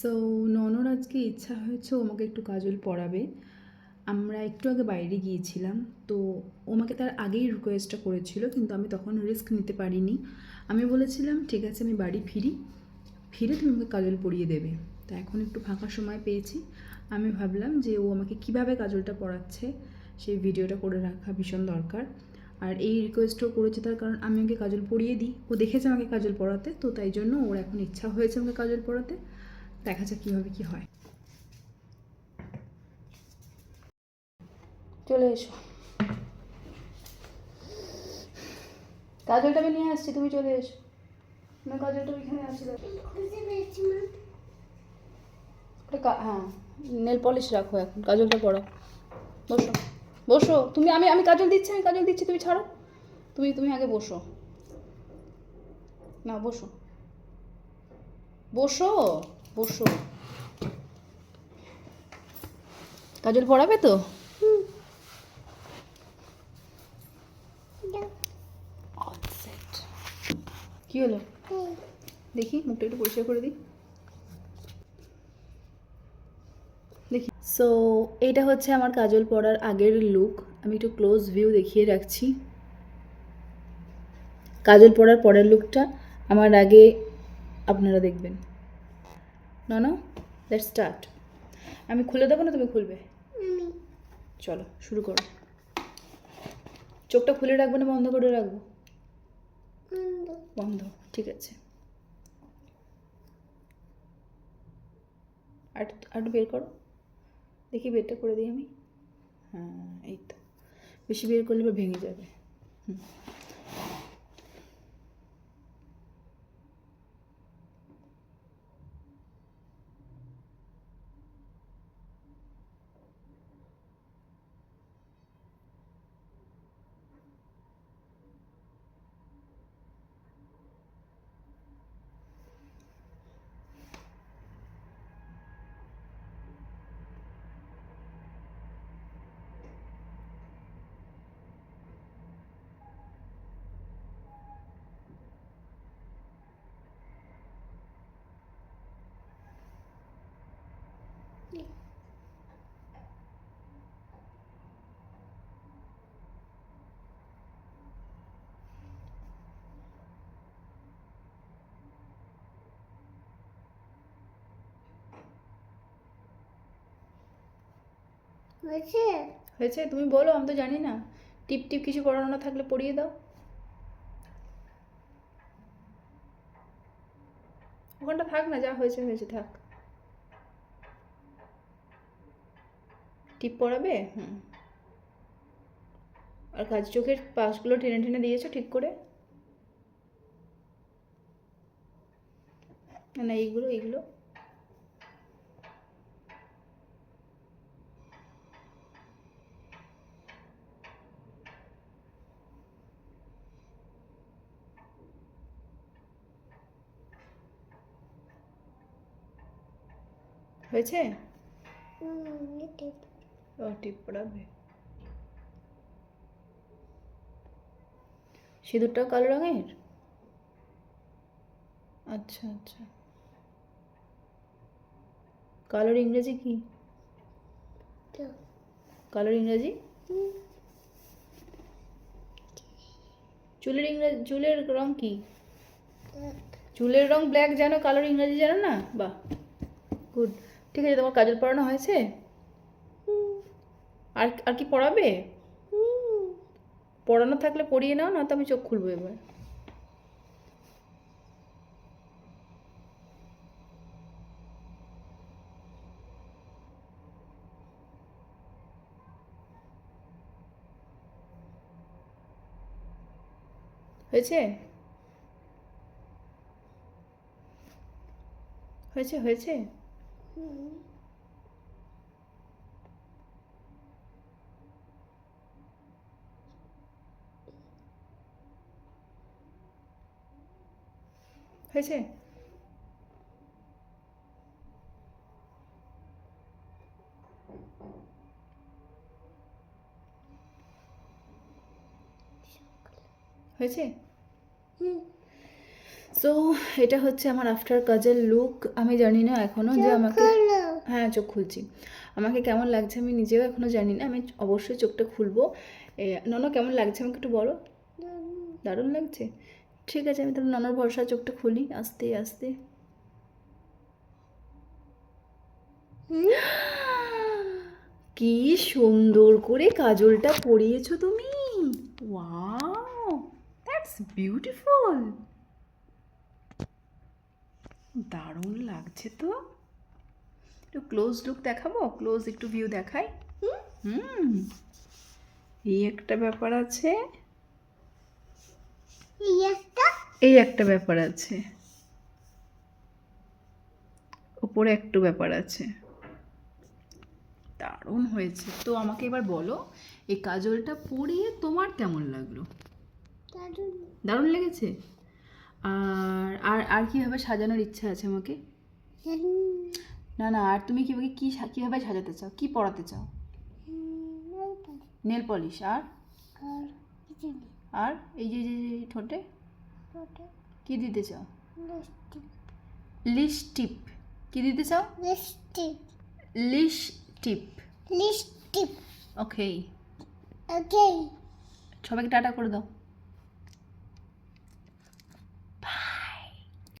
So ননর আজকে ইচ্ছা হয়েছে ও আমাকে একটু কাজল পরাবে আমরা একটু আগে বাইরে গিয়েছিলাম, তো ও আমাকে তার আগেই রিকোয়েস্টটা করেছিল, কিন্তু আমি তখন রিস্ক নিতে পারিনি। আমি বলেছিলাম, ঠিক আছে, আমি বাড়ি ফিরি। ফিরে তুমি আমাকে কাজল পরিয়ে দেবে। তা এখন একটু ফাঁকা সময় পেয়েছি। আমি ভাবলাম যে ও আমাকে কীভাবে কাজলটা পড়াচ্ছে, সেই ভিডিওটা করে রাখা ভীষণ দরকার। আর এই রিকোয়েস্টও করেছে তার কারণ আমি ওকে কাজল পরিয়ে দিই। ও দেখেছে আমাকে কাজল পড়াতে, তো তাই জন্য ওর এখন ইচ্ছা হয়েছে আমাকে কাজল পরাতে দেখা যাক কীভাবে কী হয়। চলে এসো। কাজলটা আমি নিয়ে আসছি, তুমি চলে এসো। না, কাজলটা ওইখানে কা- হ্যাঁ নেল পলিশ রাখো এখন। কাজলটা পরো বসো। বসো। তুমি আমি আমি কাজল দিচ্ছি, আমি কাজল দিচ্ছি, তুমি ছাড়ো। তুমি তুমি আগে বসো। না, বসো। বসো? বসো। কাজল পড়াবে তো। কি হলো? দেখি মুখটা একটু পরিষ্কার করে দিই। দেখি। সো এইটা হচ্ছে আমার কাজল পরার আগের লুক আমি একটু ক্লোজ ভিউ দেখিয়ে রাখছি। কাজল পরার পরের লুকটা আমার আগে আপনারা দেখবেন। না না লেট স্টার্ট আমি খুলে দেবো না তুমি খুলবে? চলো শুরু করো। চোখটা খুলে রাখব না বন্ধ করে রাখব? বন্ধ। ঠিক আছে। আর আর বের করো। দেখি বেরটা করে দিই আমি। হ্যাঁ এই তো। বেশি বের করলে ভেঙে যাবে। হুম। হয়েছে? হয়েছে? তুমি বলো, আমি তো জানি না। টিপ টিপ কিছু পড়ানো থাকলে পড়িয়ে দাও। ওখানটা থাক না, যা হয়েছে হয়েছে, থাক। টিপ পড়াবে? হুম। আর কাজ চোখের পাশগুলো টেনে টেনে দিয়েছ ঠিক করে? না, এইগুলো এইগুলো। হয়েছে? ও টিপ পড়াবে। সিঁদুরটাও কালো রঙের? আচ্ছা আচ্ছা। কালোর ইংরেজি কি? কালোর ইংরেজি? চুলের ইংরেজি চুলের রং কি? চুলের রং ব্ল্যাক জানো কালোর ইংরেজি জানো না? বাহ। গুড। ঠিক আছে, তোমার কাজল পড়ানো হয়েছে? আর আর কি পড়াবে? পড়ানো থাকলে পড়িয়ে নাও না তো আমি চোখ খুলবো এবার। হয়েছে? হয়েছে হয়েছে? হুম। হয়েছে হয়েছে হুম সো এটা হচ্ছে আমার আফটার কাজের লুক আমি জানি না এখনও যে আমাকে হ্যাঁ চোখ খুলছি। আমাকে কেমন লাগছে আমি নিজেও এখনও জানি না। আমি অবশ্যই চোখটা খুলবো। নন কেমন লাগছে আমাকে একটু বলো? দারুণ লাগছে। ঠিক আছে আমি তাহলে ননর ভরসা চোখটা খুলি। আস্তে আস্তে। কি সুন্দর করে কাজলটা পরিয়েছো তুমি। ওয়াও দ্যাটস বিউটিফুল দারুণ লাগছে তো। একটু ক্লোজ লুক দেখাবো? ক্লোজ একটু ভিউ দেখাই। হুম? এই একটা ব্যাপার আছে। এই একটা? এই একটা ব্যাপার আছে। ওপরে একটু ব্যাপার আছে। দারুণ হয়েছে। তো আমাকে এবার বলো এই কাজলটা পরিয়ে তোমার কেমন লাগল? দারুণ লেগেছে? আর আর আর কীভাবে সাজানোর ইচ্ছা আছে আমাকে? না না আর তুমি কীভাবে কী কীভাবে সাজাতে চাও? কী পড়াতে চাও? নেল পলিশ আর? আর আর এই যে ঠোঁটে? কী দিতে চাও? লিপস্টিক। লিপস্টিপ কী দিতে চাও? লিপস্টিক। লিপস্টিপ লিপস্টিক। ওকে ওকে সবাইকে টাটা করে দাও।